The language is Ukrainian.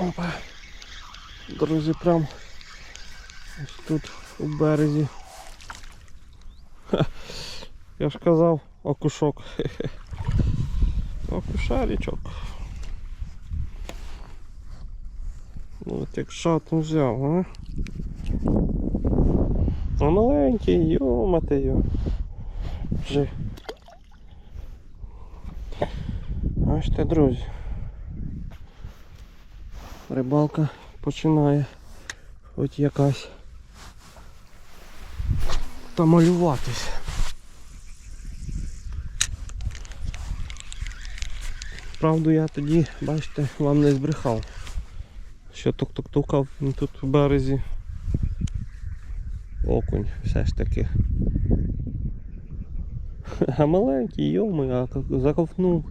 Опа. Друзі, прям ось тут у березі. Ха. Я ж казав, окушок. Окушарічок. Ну от як шатну взяв, а? А маленький, йо-матею. Вже. Ось те, друзі. Рибалка починає хоч якась та. Правду я тоді, бачите, вам не збрехав. Що тук-тук-тукав тут в березі. Окунь все ж таки. А маленький, йоми, а заковтнув